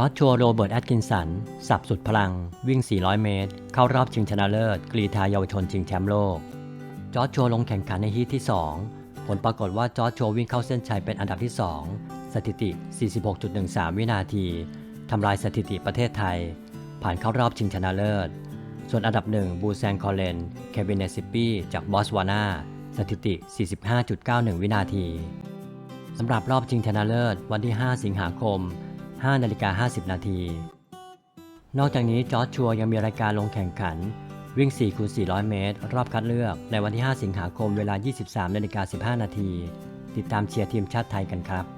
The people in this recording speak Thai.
จอร์จชัวโรเบิร์ตแอตกินสัน สับสุดพลัง วิ่ง 400 เมตร เข้ารอบชิงชนะเลิศ กรีธาเยาวชนชิงแชมป์โลก จอร์จชัวลงแข่งขันในฮีทที่ 2 ผลปรากฏว่าจอร์จชัววิ่งเข้าเส้นชัยเป็นอันดับที่ 2 สถิติ 46.13 วินาที ทำลายสถิติประเทศไทย ผ่านเข้ารอบชิงชนะเลิศ ส่วนอันดับหนึ่งบูแซงคอเลน เควินเนซิปปีจากบอสวานา สถิติ 45.91 วินาทีสำหรับรอบชิงชนะเลิศวันที่ 5 สิงหาคม 5นาฬิกา50 นาที นอกจากนี้จอร์จชัวยังมีรายการลงแข่งขัน วิ่ง 4 คูณ 400 เมตร รอบคัดเลือก ในวันที่ 5 สิงหาคมเวลา 23นาฬิกา15 นาที ติดตามเชียร์ทีมชาติไทยกันครับ